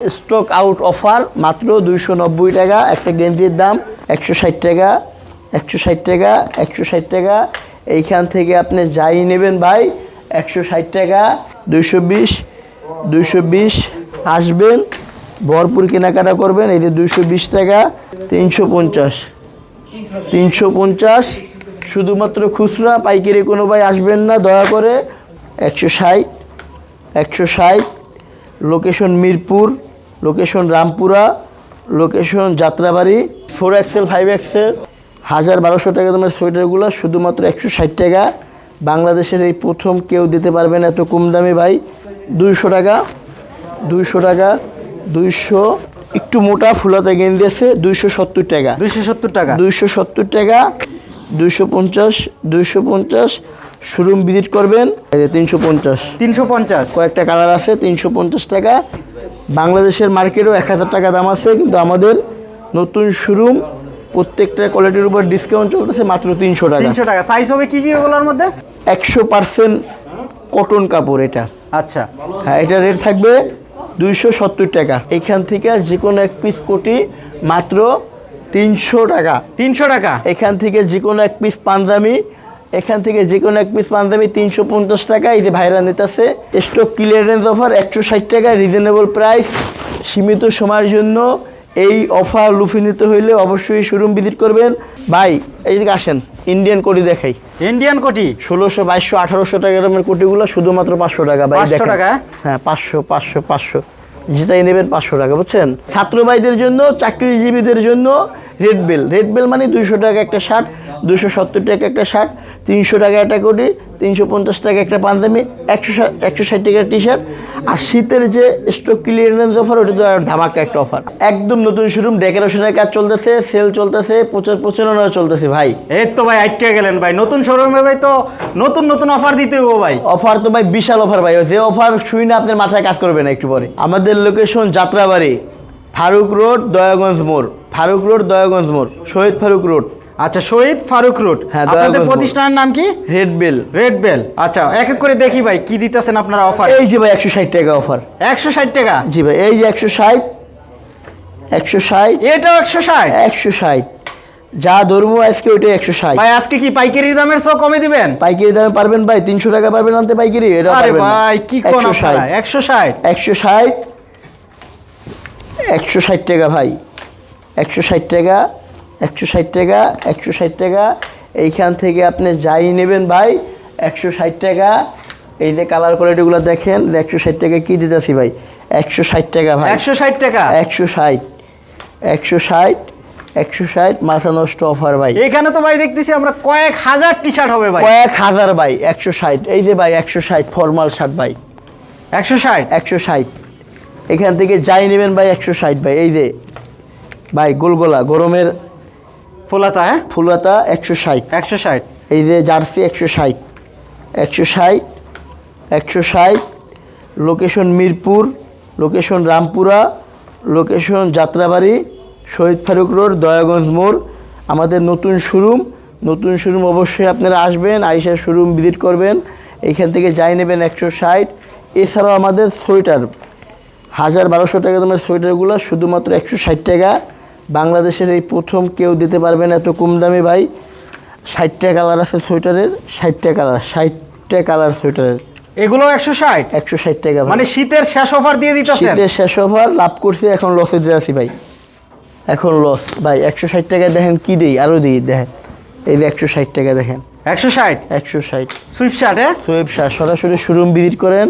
Stock out offer মাত্র দুইশো নব্বই টাকা, একটা গেঞ্জির দাম একশো ষাট টাকা, একশো ষাট টাকা, একশো ষাট টাকা। এইখান থেকে আপনি যাই নেবেন ভাই, একশো ষাট টাকা, দুইশো বিশ দুইশো বিশ, আসবেন, ভরপুর কেনাকাটা করবেন, এই যে দুইশো বিশ টাকা, তিনশো পঞ্চাশ। তিনশো পঞ্চাশ, শুধুমাত্র খুচরা, পাইকারি কোনো ভাই আসবেন না, দয়া করে, একশো ষাট একশো ষাট, location Mirpur location Rampura location Jatrabari four XL five XL হাজার বারোশো টাকা দামের সোয়েটারগুলো শুধুমাত্র একশো ষাট টাকা। বাংলাদেশের এই প্রথম কেউ দিতে পারবে না এত কম দামে ভাই। দুইশো টাকা দুইশো টাকা দুইশো একটু মোটা ফুলাতে গেঞ্জি আছে দুইশো সত্তর টাকা। দুইশো সত্তর টাকা। দুইশো সত্তর টাকা দুইশো পঞ্চাশ দুইশো পঞ্চাশ শোরুম ভিজিট করবেন তিনশো পঞ্চাশ। তিনশো পঞ্চাশ। কয়েকটা কালার আছে তিনশো পঞ্চাশ টাকা বাংলাদেশের মার্কেটেও এক হাজার টাকা দাম আছে কিন্তু আমাদের নতুন শোরুম প্রত্যেকটা কোয়ালিটির উপর ডিসকাউন্ট চলতেছে মাত্র তিনশো টাকা। তিনশো টাকা। সাইজ হবে কি কি ওগুলোর মধ্যে? একশো পার্সেন্ট কটন কাপড় এটা। আচ্ছা। হ্যাঁ এটা রেট থাকবে দুইশো সত্তর টাকা। এখান থেকে যে কোনো এক পিস কোটি মাত্র তিনশো টাকা। তিনশো টাকা? এখান থেকে যে কোনো এক পিস পাঞ্জাবি এখান থেকে যে কোনো এক পিস পাঞ্জাবি তিনশো পঞ্চাশ টাকা এই যে ভাইরা নিতেছে স্টক ক্লিয়ারেন্স অফার একশো ষাট টাকা রিজনেবল প্রাইস সীমিত সময়ের জন্য এই অফার লুফে নিতে হইলে অবশ্যই শোরুম ভিজিট করবেন। ভাই এইদিকে আসেন ইন্ডিয়ান কোটি দেখাই। ইন্ডিয়ান কোটি? ষোলোশো বাইশশো আঠারোশো টাকা দামের কোটিগুলো শুধুমাত্র পাঁচশো টাকা ভাই 500 টাকা? হ্যাঁ পাঁচশো পাঁচশো পাঁচশো। যেটাই নেবেন পাঁচশো টাকা বুঝছেন? ছাত্র ভাইদের জন্য চাকরিজীবীদের জন্য রেড বেল রেড বেল মানে দুইশো টাকা একটা শার্ট দুশো সত্তর টাকা একটা শার্ট তিনশো টাকা একটা কোটি তিনশো পঞ্চাশ টাকা একটা পাঞ্জাবি একশো একশো ষাট টাকা টি শার্ট আর শীতের যে স্টক ক্লিয়ারেন্স অফার ওটা তো আর ধামাকা একটা অফার একদম নতুন শোরুম ডেকোরেশনের কাজ চলতেছে সেল চলতেছে প্রচার প্রচারণা চলতেছে ভাই। এই তো ভাই আটকে গেলেন ভাই। নতুন শোরুমে ভাই তো নতুন নতুন অফার দিতে হব ভাই। অফার তো ভাই বিশাল অফার ভাই। যে অফার শুই না আপনার মাথায় কাজ করবে না একটু পরে। আমাদের লোকেশন যাত্রাবাড়ি ফারুক রোড দয়াগঞ্জ মোড়। ফারুক রোড দয়াগঞ্জ মোড়। শহীদ ফারুক রোড আচ্ছা শহীদ ফারুক রোড হ্যাঁ, আপনাদের প্রতিষ্ঠানের নাম কি? রেড বেল রেড বেল আচ্ছা এক এক করে দেখি ভাই কি দিতেছেন আপনারা অফার এই যে ভাই একশো ষাট টাকা অফার একশো ষাট টাকা? জি ভাই এই যে একশো ষাট একশো ষাট এটাও একশো ষাট? একশো ষাট। যা ধরবো আজকে ওইটা একশো ষাট। ভাই আজকে কি পাইকারি দামের সব কমে দিবেন? পাইকারি দামে পারবেন ভাই তিনশো টাকা পারবেন আনতে পাইকারি এটা আরে ভাই কি একশো ষাট। একশো ষাট? একশো ষাট একশো ষাট টাকা ভাই। একশো ষাট টাকা একশো ষাট টাকা একশো ষাট টাকা। এইখান থেকে আপনি যাই নেবেন ভাই একশো ষাট টাকা। এই যে কালার কোয়ালিটিগুলো দেখেন একশো ষাট টাকা কী দিতেছি ভাই? একশো ষাট টাকা ভাই। একশো ষাট টাকা? একশো ষাট একশো ষাট একশো ষাট মাথা নষ্ট অফার ভাই। এখানে তো ভাই দেখতেছি আমরা কয়েক হাজার টি শার্ট হবে ভাই। কয়েক হাজার ভাই একশো ষাট। এই যে ভাই একশো ষাট ফর্মাল শার্ট ভাই। একশো ষাট? একশো ষাট। এখান থেকে যাই নেবেন ভাই একশো ষাট ভাই। এই যে ভাই গোলগোলা গরমের ফুলাতা হ্যাঁ? ফুলাতা একশো ষাট। একশো ষাট। এই যে জার্সি একশো ষাট। একশো ষাট একশো ষাট location Mirpur location Rampura location Jatrabari Shahid Faruk road Dayaganj মোড়। আমাদের নতুন শোরুম নতুন শোরুম অবশ্যই আপনারা আসবেন আইসার শোরুম ভিজিট করবেন। এইখান থেকে যাই নেবেন একশো ষাট। এছাড়াও আমাদের সোয়েটার হাজার বারোশো টাকা দামের সোয়েটারগুলো শুধুমাত্র একশো ষাট টাকা। বাংলাদেশের এই প্রথম কেউ দিতে পারবে না এত কম দামে ভাই। ষাটটা কালার আছে সোয়েটারের ষাটটা কালার ষাটটা কালার সোয়েটারের। এগুলো একশো ষাট? একশো ষাট টাকা মানে শীতের শেষ অফার দিয়ে দিতেছেন? শীতের শেষ অফার লাভ করছে এখন লসে দিয়ে আছি ভাই। এখন লস ভাই একশো ষাট টাকা দেখেন কি দিই আরও দিই দেখেন। এই যে একশো ষাট টাকা দেখেন। একশো ষাট? একশো ষাট। সুইফট শার্ট হ্যাঁ? সোয়েব শাহ সরাসরি শোরুম ভিজিট করেন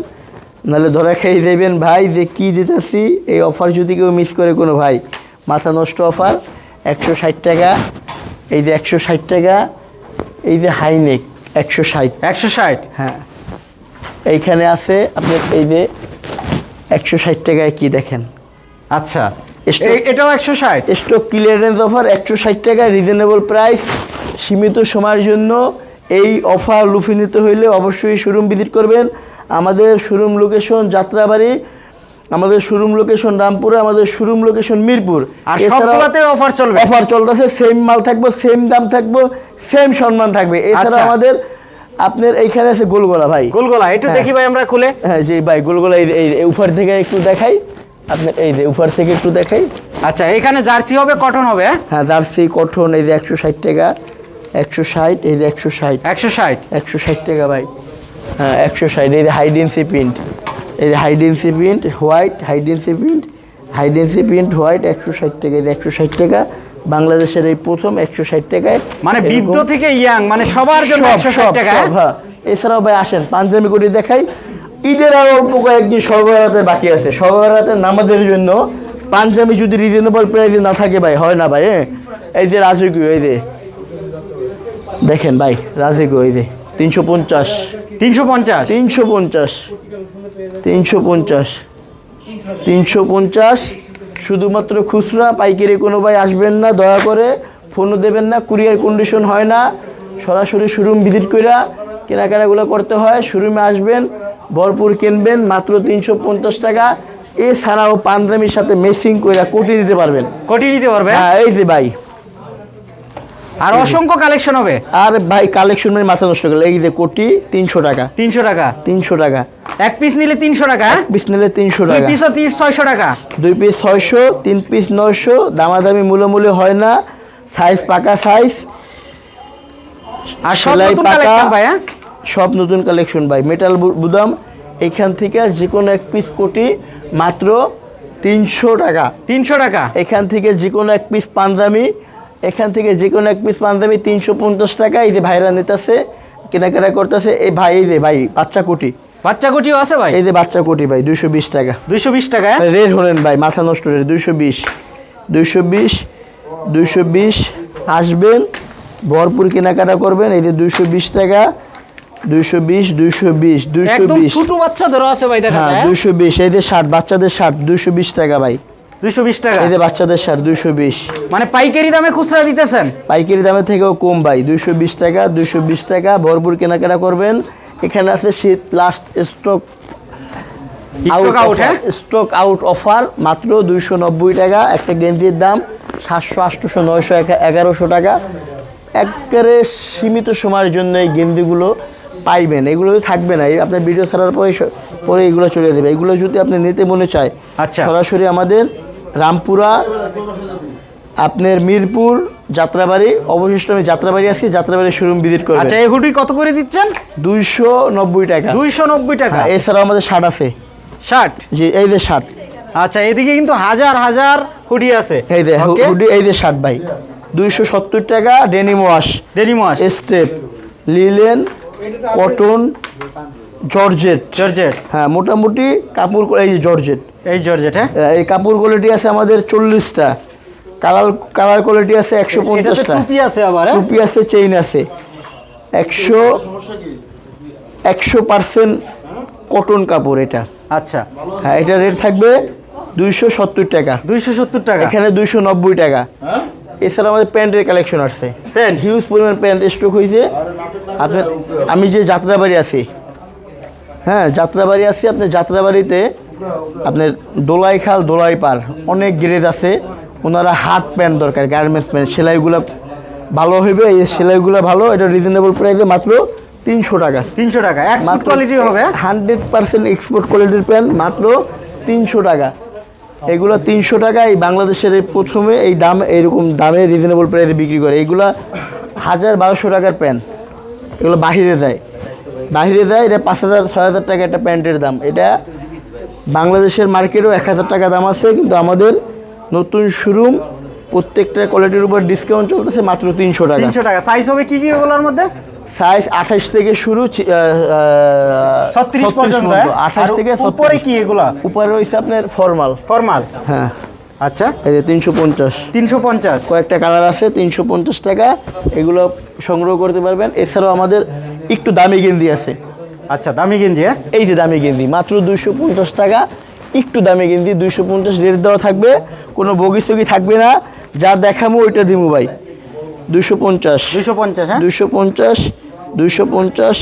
নাহলে ধরা খেয়ে দেবেন ভাই যে কী দিতেছি এই অফার যদি কেউ মিস করে কোনো ভাই মাথা নষ্ট অফার একশো ষাট টাকা। এই যে একশো ষাট টাকা এই যে হাইনেক একশো ষাট। একশো ষাট? হ্যাঁ। এইখানে আছে আপনার এই যে একশো ষাট টাকায় কি দেখেন? আচ্ছা। এটাও একশো ষাট? স্টক ক্লিয়ারেন্স অফার একশো ষাট টাকা রিজনেবল প্রাইস সীমিত সময়ের জন্য। এই অফার লুফে নিতে হইলে অবশ্যই শোরুম ভিজিট করবেন। আমাদের শোরুম লোকেশন যাত্রাবাড়ি আমাদের শোরুম লোকেশন রামপুরে আমাদের শোরুম লোকেশন মিরপুর। আর সবগুলোতে অফার চলবে। অফার চলতেছে সেম মাল থাকবে সেম দাম থাকবে সেম সম্মান থাকবে। এছাড়া আচ্ছা। আমাদের আপনার এইখানে আছে গোলগোলা ভাই। গোলগোলা একটু হ্যাঁ। দেখি ভাই আমরা খুলে। হ্যাঁ জি ভাই গোলগোলা এই উপর থেকে একটু দেখাই। আপনার এই যে উপর থেকে একটু দেখাই। আচ্ছা এখানে জার্সি হবে কটন হবে হ্যাঁ? হ্যাঁ জার্সি কটন এই যে একশো ষাট টাকা একশো ষাট এই যে একশো ষাট। একশো ষাট। একশো ষাট টাকা ভাই। হ্যাঁ একশো ষাট এই যে হাইডেন্সি প্রিন্ট এই যে high density print white high density print high density print white একশো ষাট টাকা একশো ষাট টাকা বাংলাদেশের এই প্রথম একশো ষাট টাকায় মানে বৃদ্ধ থেকে ইয়াং মানে সবার জন্য সব, একশো ষাট টাকা হ্যাঁ? এছাড়াও ভাই আসেন পাঞ্জাবি করে দেখাই। ঈদের আর অল্প কয়েকদিন সর্বরাতে বাকি আছে। সর্বরাতে নামাজের জন্য পাঞ্জাবি যদি রিজনেবল প্রাইসে না থাকে ভাই হয় না ভাই হ্যাঁ? এই যে রাজকীয় এই যে। দেখেন ভাই রাজকীয় এই যে তিনশো পঞ্চাশ। তিনশো পঞ্চাশ। তিনশো পঞ্চাশ। তিনশো পঞ্চাশ। তিনশো পঞ্চাশ শুধুমাত্র খুচরা পাইকারি কোনো ভাই আসবেন না দয়া করে ফোনও দেবেন না কুরিয়ার কন্ডিশন হয় না। সরাসরি শোরুম ভিজিট করে কেনাকাটাগুলো করতে হয় শোরুমে আসবেন ভরপুর কিনবেন মাত্র তিনশো পঞ্চাশ টাকা। এছাড়াও পাঞ্জাবির সাথে মেসিং করে কোটি দিতে পারবেন। কোটি নিতে পারবেন? হ্যাঁ এই যে ভাই। আর অসংখ্য কালেকশন হবে। আর ভাই কালেকশন মানে মাথা নষ্ট করলে এই যে কোটি তিনশো টাকা। তিনশো টাকা। তিনশো টাকা। এক পিস নিলে তিনশো টাকা? পিস নিলে তিনশো দুই টাকা। পিসও তিরিশ ছয়শো টাকা। দুই পিস ছয়শো তিন পিস নয়শো দামাদামি মূল্যমূল্য হয় না। সাইজ পাকা সাইজ আর সেলাই পাকা। হ্যাঁ? সব নতুন কালেকশন ভাই। মেটাল বুদাম এখান থেকে যে কোনো এক পিস কোটি মাত্র তিনশো টাকা। তিনশো টাকা। এখান থেকে যে কোনো এক পিস পাঞ্জাবি এখান থেকে যে কোনো এক পিস পাঞ্জাবি তিনশো পঞ্চাশ টাকা এই যে ভাইরা নিতেছে কেনাকাটা করতেছে এই ভাই এই যে ভাই বাচ্চা কোটি। বাচ্চা কুটিও আছে ভাই? এই যে বাচ্চা কোটি ভাই দুইশো বিশ টাকা। দুইশো বিশ টাকা হ্যাঁ? রেট হলেন ভাই মাথা নষ্ট রেট দুইশো বিশ। দুইশো বিশ দুইশো বিশ আসবেন ভরপুর কেনাকাটা করবেন এই যে দুইশো বিশ টাকা দুইশো বিশ দুইশো বিশ দুইশো বিশ। ছোট বাচ্চাদেরও আছে ভাই দেখা হ্যাঁ? দুইশো বিশ এই যে ষাট বাচ্চাদের ষাট দুইশো বিশ টাকা ভাই। দুইশো বিশ টাকা। এই যে বাচ্চাদের দুইশো বিশ। মানে পাইকারি দামে খুচরা দিতেছেন? পাইকারি দামের থেকেও কম ভাই দুইশো বিশ টাকা দুইশো বিশ টাকা ভরপুর কেনাকাটা করবেন। এখানে আছে শীত প্লাস্ট স্টক হ্যাঁ? স্টক আউট অফার মাত্র দুইশো নব্বই টাকা একটা গেঞ্জির দাম সাতশো আটশোশো নয়শো এগারোশো টাকা। একেবারে সীমিত সময়ের জন্য এই গেঞ্জিগুলো পাইবেন। এগুলো থাকবে না আপনার ভিডিও ছাড়ার পরে পরে এগুলো চলে দেবে এগুলো যদি আপনি নিতে মনে চায় আচ্ছা। সরাসরি আমাদের রামপুরা আপনার মিরপুর যাত্রাবাড়ি অবশিষ্ট আমি যাত্রাবাড়ি আছি যাত্রাবাড়ি শোরুম ভিজিট করবেন। আচ্ছা এই হুডি কত করে দিচ্ছেন? দুইশো নব্বই টাকা। দুইশো নব্বই টাকা? হ্যাঁ, এছাড়াও আমাদের শার্ট আছে। শার্ট? জি এই যে শার্ট। আচ্ছা এদিকে কিন্তু হাজার হাজার হুডি আছে। এই যে হুডি এই যে শার্ট ভাই। দুইশো সত্তর টাকা denim wash denim wash step linen cotton georgette georgette হ্যাঁ মোটামুটি কাপড় এই যে জর্জেট এই জর্জেট হ্যাঁ? এই কাপড় কোয়ালিটি আছে আমাদের চল্লিশটা। কালার কালার কোয়ালিটি আছে একশো পঞ্চাশটা। টুপি আছে আবার হ্যাঁ? টুপি আছে চেইন আছে। একশো একশো পার্সেন্ট কটন কাপড় এটা। আচ্ছা। হ্যাঁ এটা রেট থাকবে দুইশো সত্তর টাকা। দুইশো সত্তর টাকা? এখানে দুইশো নব্বই টাকা। এছাড়া আমাদের প্যান্টের কালেকশন আসছে। প্যান্ট? হিউজ পরিমাণ প্যান্ট স্টক হয়েছে। আপনার আমি যে যাত্রাবাড়ি আছি হ্যাঁ যাত্রাবাড়ি আছি আপনার যাত্রাবাড়িতে আপনার দোলাই খাল দোলাই পার অনেক গ্রেজ আছে। ওনারা হাট প্যান্ট দরকার গার্মেন্টস প্যান্ট। সেলাইগুলো ভালো হইবে এই সেলাইগুলো ভালো এটা রিজনেবল প্রাইসে মাত্র তিনশো টাকা। তিনশো টাকা এক্সপোর্ট কোয়ালিটি হবে? হান্ড্রেড পার্সেন্ট এক্সপোর্ট কোয়ালিটির প্যান্ট মাত্র তিনশো টাকা। এগুলো তিনশো টাকা এই বাংলাদেশের প্রথমে এই দাম এইরকম দামে রিজনেবল প্রাইসে বিক্রি করে। এইগুলো হাজার বারোশো টাকার প্যান্ট। এগুলো বাহিরে যায়। বাহিরে যায় এটা পাঁচ হাজার ছয় হাজার টাকা একটা প্যান্টের দাম। এটা বাংলাদেশের মার্কেটেও এক হাজার টাকা দাম আছে কিন্তু আমাদের নতুন শোরুম প্রত্যেকটা কোয়ালিটির উপর ডিসকাউন্ট চলতেছে মাত্র তিনশো টাকা। তিনশো টাকা। সাইজ হবে কি কি ওগুলোর মধ্যে? সাইজ আঠাশ থেকে শুরু ছত্রিশ পর্যন্ত হ্যাঁ? আঠাশ থেকে উপরে কি এগুলা? উপরে রয়েছে আপনার ফর্মাল ফরমাল হ্যাঁ। আচ্ছা। এই যে তিনশো পঞ্চাশ। তিনশো পঞ্চাশ। কয়েকটা কালার আছে তিনশো পঞ্চাশ টাকা। এগুলো সংগ্রহ করতে পারবেন। এছাড়াও আমাদের একটু দামি গেঞ্জি আছে। আচ্ছা দামি গেঞ্জি হ্যাঁ? এই যে দামি গেঞ্জি মাত্র দুইশো পঞ্চাশ টাকা একটু দামি গেঞ্জি দুইশো পঞ্চাশ রেট দেওয়া থাকবে কোনো বগি সগি থাকবে না যা দেখামো ওইটা দিমু ভাই দুইশো পঞ্চাশ। দুইশো পঞ্চাশ হ্যাঁ? দুইশো পঞ্চাশ দুইশো পঞ্চাশ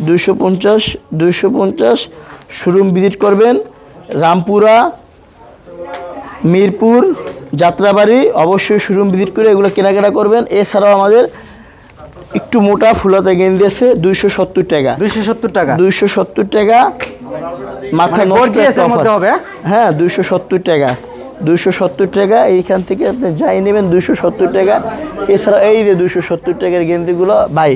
দুইশো পঞ্চাশ দুইশো পঞ্চাশ শোরুম ভিজিট করবেন রামপুরা মিরপুর যাত্রাবাড়ি অবশ্যই শোরুম ভিজিট করে এগুলো কেনাকাটা করবেন এছাড়াও আমাদের একটু মোটা ফুলাতে গেঞ্জি আছে দুইশো সত্তর টাকা। দুইশো সত্তর টাকা? দুইশো সত্তর টাকা মাথা মানে মধ্যে হবে? হ্যাঁ দুইশো সত্তর টাকা। দুইশো সত্তর টাকা এইখান থেকে আপনি যাই নেবেন দুইশো সত্তর টাকা। এছাড়া এই যে দুইশো সত্তর টাকার গেঞ্জিগুলো ভাই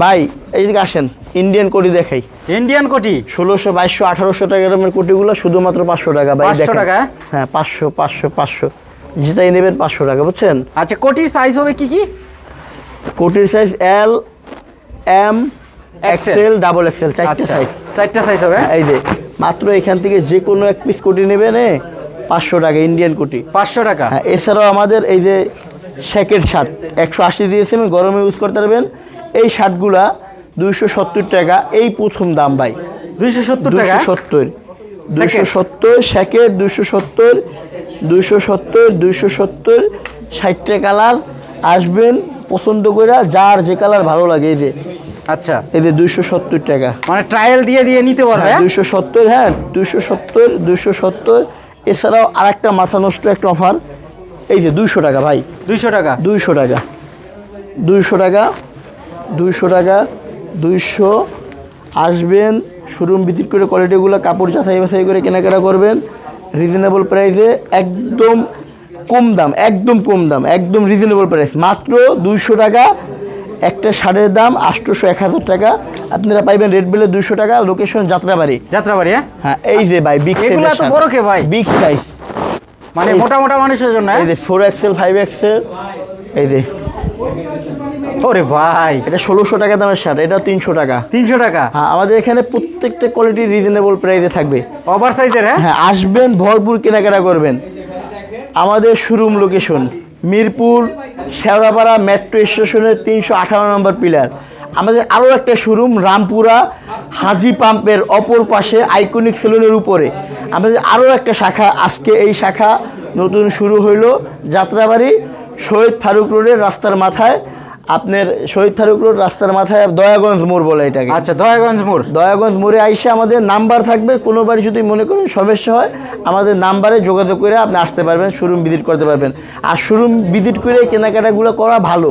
ভাই এইদিকে আসেন ইন্ডিয়ান কোটি দেখাই? ইন্ডিয়ান কোটি? ষোলোশো বাইশশো আঠারোশো টাকার দামের কোটিগুলো শুধুমাত্র পাঁচশো টাকা ভাই 500 দেখেন। টাকা? হ্যাঁ পাঁচশো পাঁচশো পাঁচশো। যেটাই নেবেন পাঁচশো টাকা বুঝছেন? আচ্ছা কোটির সাইজ হবে কি কি? কোটির size L M XL double XL চারটে সাইজ চারটা সাইজ হবে? এই যে মাত্র এখান থেকে যে কোনো এক পিস কোটি নেবেন পাঁচশো টাকা ইন্ডিয়ান কোটি। পাঁচশো টাকা? হ্যাঁ এছাড়াও আমাদের এই যে শ্যাকের শার্ট একশো আশি দিয়েছেন গরমে ইউজ করতে পারবেন। এই শার্টগুলা দুইশো সত্তর টাকা এই প্রথম দাম ভাই। দুইশো সত্তর টাকা? সত্তর। দুশো Second? সত্তর শ্যাকের দুশো সত্তর দুশো সত্তর দুইশো সত্তর ষাটটা কালার আসবেন পছন্দ করে যার যে কালার ভালো লাগে এই যে। আচ্ছা। এই যে দুইশো সত্তর টাকা। মানে ট্রায়াল দিয়ে দিয়ে নিতে পারবে হ্যাঁ? দুশো সত্তর হ্যাঁ দুশো সত্তর দুশো সত্তর। এছাড়াও আর একটা মাথা নষ্ট একটা অফার এই যে দুইশো টাকা ভাই। দুইশো টাকা? দুইশো টাকা। দুইশো টাকা দুইশো টাকা দুইশো। আসবেন শোরুম ভিজিট করে কোয়ালিটিগুলো কাপড় যাচাই বাছাই করে কেনাকাটা করবেন। রিজনেবল প্রাইসে একদম কম দাম একদম কম দাম একদম রিজনেবল প্রাইস মাত্র দুইশো টাকা একটা শাড়ির দাম আটশোশো এক হাজার টাকা। আপনারা পাইবেন রেড বিলে দুইশো টাকা লোকেশন যাত্রাবাড়ি। যাত্রাবাড়ি হ্যাঁ? হ্যাঁ এই যে ভাই বিগ এগুলো এত বড় কে ভাই? বিগ সাইজ মানে মোটা মোটা মানুষের জন্য হ্যাঁ? এই যে ফোর এক্সেল ফাইভ এক্সেল এই যে। ওরে ভাই। এটা ষোলোশো টাকা দামের শার্ট এটা তিনশো টাকা। তিনশো টাকা? হ্যাঁ আমাদের এখানে প্রত্যেকটা কোয়ালিটি রিজনেবল প্রাইসে থাকবে। ওভার সাইজের হ্যাঁ? হ্যাঁ আসবেন ভরপুর কেনাকাটা করবেন। আমাদের showroom location Mirpur, Shewrapara metro স্টেশনের তিনশো আঠারো নম্বর পিলার আমাদের আরও একটা শোরুম রামপুরা হাজি পাম্পের অপর পাশে আইকনিক সেলুনের উপরে। আমাদের আরও একটা শাখা, আজকে এই শাখা নতুন শুরু হইল যাত্রাবাড়ি, শহীদ ফারুক রোডের রাস্তার মাথায়। আপনার শহীদ ফারুক রোড রাস্তার মাথায় দয়াগঞ্জ মোড় বলে এটাকে। আচ্ছা দয়াগঞ্জ মোড়। দয়াগঞ্জ মোড়ে আইসে আমাদের নাম্বার থাকবে কোনো কোনোবারই যদি মনে করেন সমস্যা হয় আমাদের নাম্বারে যোগাযোগ করে আপনি আসতে পারবেন শোরুম ভিজিট করতে পারবেন। আর শোরুম ভিজিট করে কেনাকাটাগুলো করা ভালো।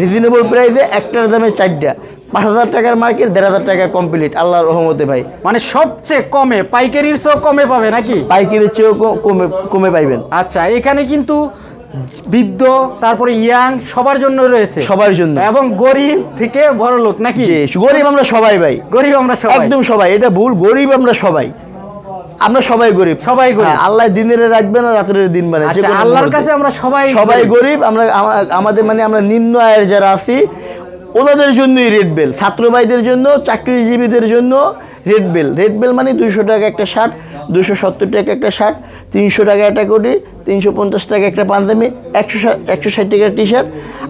রিজনেবল প্রাইসে একটার দামে চারটা। পাঁচ হাজার টাকার মার্কেট দেড় হাজার টাকা কমপ্লিট আল্লাহর রহমতে ভাই। মানে সবচেয়ে কমে পাইকারির চেয়েও কমে পাবে নাকি? পাইকারির চেয়েও কমে কমে পাইবেন। আচ্ছা এখানে কিন্তু বৃদ্ধ তারপরে ইয়াং সবার জন্য রয়েছে। সবার জন্য। এবং গরিব থেকে বড় লোক নাকি? গরিব আমরা সবাই ভাই। গরিব আমরা সবাই। একদম সবাই এটা ভুল গরিব আমরা সবাই। আমরা সবাই গরিব। সবাই গরিব। হ্যাঁ, আল্লাহ দিনের রাখবে না রাতের দিন মানে আল্লাহর কাছে আমরা সবাই সবাই গরিব। গরিব আমরা আমাদের মানে আমরা নিম্ন আয়ের যারা আছি ওনাদের জন্যই রেড বেল। ছাত্র ভাইদের জন্য চাকরিজীবীদের জন্য রেড বেল রেড বেল মানে দুইশো টাকা একটা শার্ট দুশো সত্তর টাকা একটা শার্ট তিনশো টাকা একটা কোটি তিনশো পঞ্চাশ টাকা একটা পাঞ্জাবি একশো একশো ষাট টাকা টি শার্ট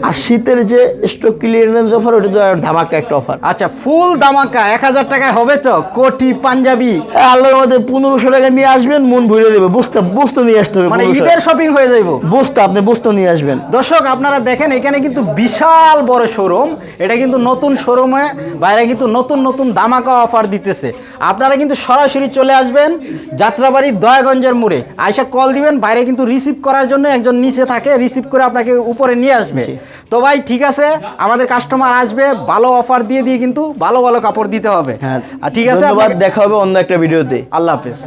আর শীতের যে স্টক ক্লিয়ারেন্স অফার ওটা তো আর ধামাকা একটা অফার আচ্ছা ফুল ধামাকা এক হাজার টাকায় হবে তো? কোটি পাঞ্জাবি। আল্লাহর মধ্যে পনেরোশো টাকা নিয়ে আসবেন মন ভরে দেবে। বুঝতে বুঝতে নিয়ে আসতে হবে মানে ঈদের শপিং হয়ে যাইব? বুঝতে আপনি বুঝতে নিয়ে আসবেন। দর্শক আপনারা দেখেন এখানে কিন্তু বিশাল বড় শোরুম এটা কিন্তু নতুন শোরুমে বাইরে কিন্তু নতুন নতুন ধামাকা অফার দিতেছে। আপনারা কিন্তু সরাসরি চলে আসবেন যাত্রাবাড়ির দয়াগঞ্জের মোড়ে। আয়সা কল দিবেন বাইরে কিন্তু রিসিভ করার জন্য একজন নিচে থাকে রিসিভ করে আপনাকে উপরে নিয়ে আসবে। তো ভাই ঠিক আছে আমাদের কাস্টমার আসবে ভালো অফার দিয়ে দিয়ে কিন্তু ভালো ভালো কাপড় দিতে হবে। হ্যাঁ আর ঠিক আছে আবার দেখা হবে অন্য একটা ভিডিওতে। আল্লাহ হাফেজ।